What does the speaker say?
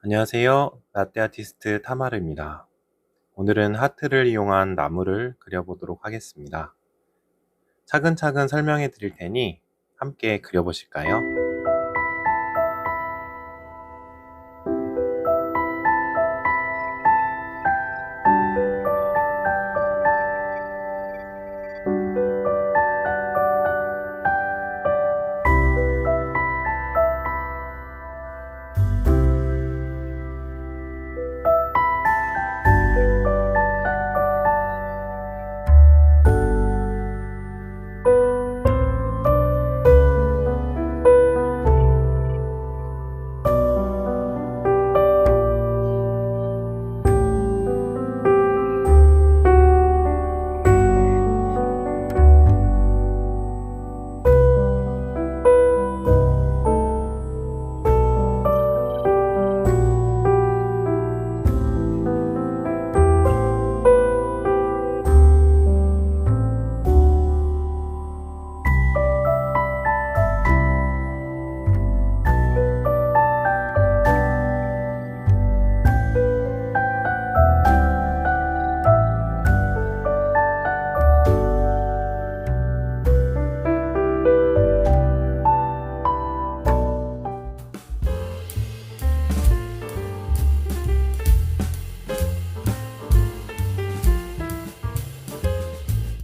안녕하세요. 라떼 아티스트 타마르입니다. 오늘은 하트를 이용한 나무를 그려보도록 하겠습니다. 차근차근 설명해 드릴 테니 함께 그려보실까요?